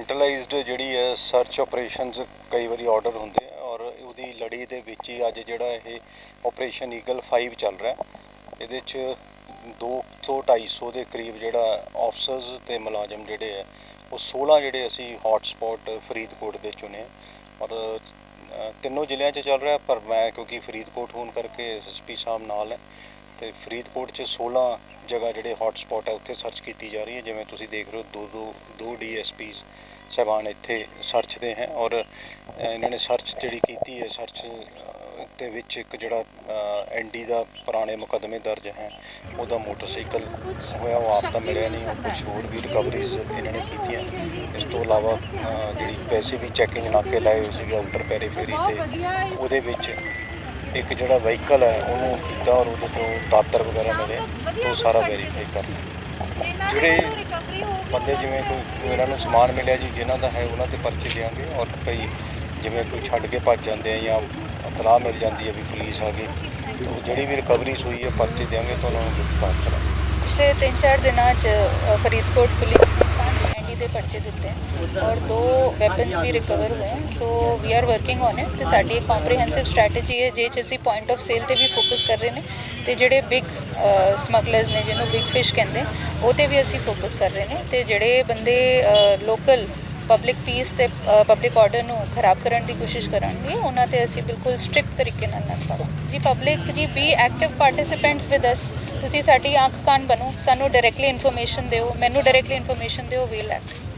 Centralised ਜਿਹੜੀ ਹੈ search operations ਕਈ ਵਾਰੀ ਆਰਡਰ ਹੁੰਦੇ ਆ ਔਰ ਉਹਦੀ ਲੜੀ ਦੇ ਵਿੱਚ ਹੀ ਅੱਜ ਜਿਹੜਾ ਇਹ ਆਪਰੇਸ਼ਨ ਈਗਲ 5 ਚੱਲ ਰਿਹਾ ਇਹਦੇ ਚ 200 250 ਦੇ ਕਰੀਬ ਜਿਹੜਾ ਆਫਸਰਸ ਤੇ ਮੁਲਾਜ਼ਮ ਜਿਹੜੇ ਆ ਉਹ 16 ਜਿਹੜੇ ਅਸੀਂ ਹੌਟ ਸਪੌਟ ਫਰੀਦਕੋਟ ਦੇ ਚੁਣੇ ਔਰ ਤਿੰਨੋਂ ਜ਼ਿਲ੍ਹਿਆਂ 'ਚ ਚੱਲ ਰਿਹਾ ਪਰ ਮੈਂ ਕਿਉਂਕਿ ਫਰੀਦਕੋਟ ਹੋਣ ਕਰਕੇ ਐਸਐਸਪੀ ਸਾਹਿਬ ਨਾਲ ਹੈ ਤੇ ਫਰੀਦਕੋਟ 'ਚ 16 ਜਗ੍ਹਾ ਜਿਹੜੇ ਹੌਟ ਸਪੌਟ ਹੈ ਉੱਥੇ ਸਰਚ ਕੀਤੀ ਜਾ ਰਹੀ ਹੈ। ਜਿਵੇਂ ਤੁਸੀਂ ਦੇਖ ਰਹੇ ਹੋ, ਦੋ ਦੋ ਦੋ ਡੀਐਸਪੀਸ ਸਾਹਿਬਾਨ ਇੱਥੇ ਸਰਚ ਦੇ ਹੈ ਔਰ ਇਹਨਾਂ ਨੇ ਸਰਚ ਜਿਹੜੀ ਕੀਤੀ ਹੈ ਸਰਚ ਦੇ ਵਿੱਚ ਇੱਕ ਜਿਹੜਾ ਐਨਡੀ ਦਾ ਪੁਰਾਣੇ ਮੁਕੱਦਮੇ ਦਰਜ ਹੈ। ਉਹਦਾ ਮੋਟਰਸਾਈਕਲ ਹੋਇਆ, ਉਹ ਆਪ ਤਾਂ ਮਿਲਿਆ ਨਹੀਂ ਕੁਝ ਹੋਰ ਵੀ ਰਿਕਵਰੀਜ਼ ਇਹਨਾਂ ਨੇ ਕੀਤੀਆਂ। ਇਸ ਤੋਂ ਇਲਾਵਾ ਜਿਹੜੀ ਪੈਸੇ ਵੀ ਚੈਕਿੰਗ ਨਾਕੇ ਲਾਏ ਹੋਏ ਸੀਗੇ ਆਊਟਰ ਪੈਰੀਫੇਰੀ ਤੇ, ਉਹਦੇ ਵਿੱਚ ਇੱਕ ਜਿਹੜਾ ਵਹੀਕਲ ਹੈ ਉਹਨੂੰ ਕੀਤਾ ਔਰ ਉਹਦੇ ਤੋਂ ਦਾਤਰ ਵਗੈਰਾ ਮਿਲੇ ਉਹ ਸਾਰਾ ਵੈਰੀਫਾਈ ਕਰਨਾ। ਜਿਹੜੇ ਬੰਦੇ ਜਿਵੇਂ ਕੋਈ ਕੋਈ ਇਹਨਾਂ ਨੂੰ ਸਮਾਨ ਮਿਲਿਆ ਜੀ ਜਿਨ੍ਹਾਂ ਦਾ ਹੈ ਉਹਨਾਂ ਤੇ ਪਰਚੇ ਦੇਾਂਗੇ ਔਰ ਕਈ ਜਿਵੇਂ ਕੋਈ ਛੱਡ ਕੇ ਭੱਜ ਜਾਂਦੇ ਆ ਜਾਂ ਇਤਲਾਹ ਮਿਲ ਜਾਂਦੀ ਹੈ ਵੀ ਪੁਲਿਸ ਆ ਗਈ ਉਹ ਜਿਹੜੀ ਵੀ ਰਿਕਵਰੀਜ਼ ਹੋਈ ਹੈ ਪਰਚੇ ਦੇਾਂਗੇ ਤਾਂ ਉਹਨਾਂ ਨੂੰ ਗ੍ਰਿਫਤਾਰ ਕਰਾਂਗੇ। ਪਿਛਲੇ 3-4 ਦਿਨਾਂ 'ਚ ਫਰੀਦਕੋਟ ਪੁਲਿਸ ਨੇ ਦੇ ਪਰਚੇ ਦਿੱਤੇ ਹੈ ਔਰ ਦੋ ਵੈਪਨਸ ਵੀ ਰਿਕਵਰ ਹੋਏ ਹਨ so we are working on it ਤੇ ਸਾਡੀ ਇੱਕ ਕੰਪਰੀਹੈਂਸਿਵ ਸਟ੍ਰੈਟਜੀ ਹੈ ਜਿਹ 'ਚ ਅਸੀਂ ਪੁਆਇੰਟ ਆਫ ਸੇਲ ਤੇ ਵੀ ਫੋਕਸ ਕਰ ਰਹੇ ਨੇ ਤੇ ਜਿਹੜੇ ਬਿਗ ਸਮਗਲਰਸ ਨੇ, ਜਿਹਨੂੰ ਬਿਗ ਫਿਸ਼ ਕਹਿੰਦੇ ਉਹ ਤੇ ਵੀ ਅਸੀਂ ਫੋਕਸ ਕਰ ਰਹੇ ਨੇ ਤੇ ਜਿਹੜੇ ਬੰਦੇ ਲੋਕਲ ਪਬਲਿਕ ਪੀਸ ਤੇ ਪਬਲਿਕ ਆਰਡਰ ਨੂੰ ਖਰਾਬ ਕਰਨ ਦੀ ਕੋਸ਼ਿਸ਼ ਕਰਨਗੇ ਉਹਨਾਂ ਤੇ ਅਸੀਂ ਬਿਲਕੁਲ ਸਟ੍ਰਿਕਟ ਤਰੀਕੇ ਨਾਲ ਨੱਥ ਪਾਵਾਂਗੇ। ਜੀ ਪਬਲਿਕ ਜੀ be active participants with us ਤੁਸੀਂ ਸਾਡੀ ਅੱਖ ਕੰਨ ਬਣੋ, ਸਾਨੂੰ ਡਾਇਰੈਕਟਲੀ ਇਨਫੋਰਮੇਸ਼ਨ ਦਿਓ, ਮੈਨੂੰ ਡਾਇਰੈਕਟਲੀ ਇਨਫੋਰਮੇਸ਼ਨ ਦਿਓ ਵੀਲ ਐਕਟ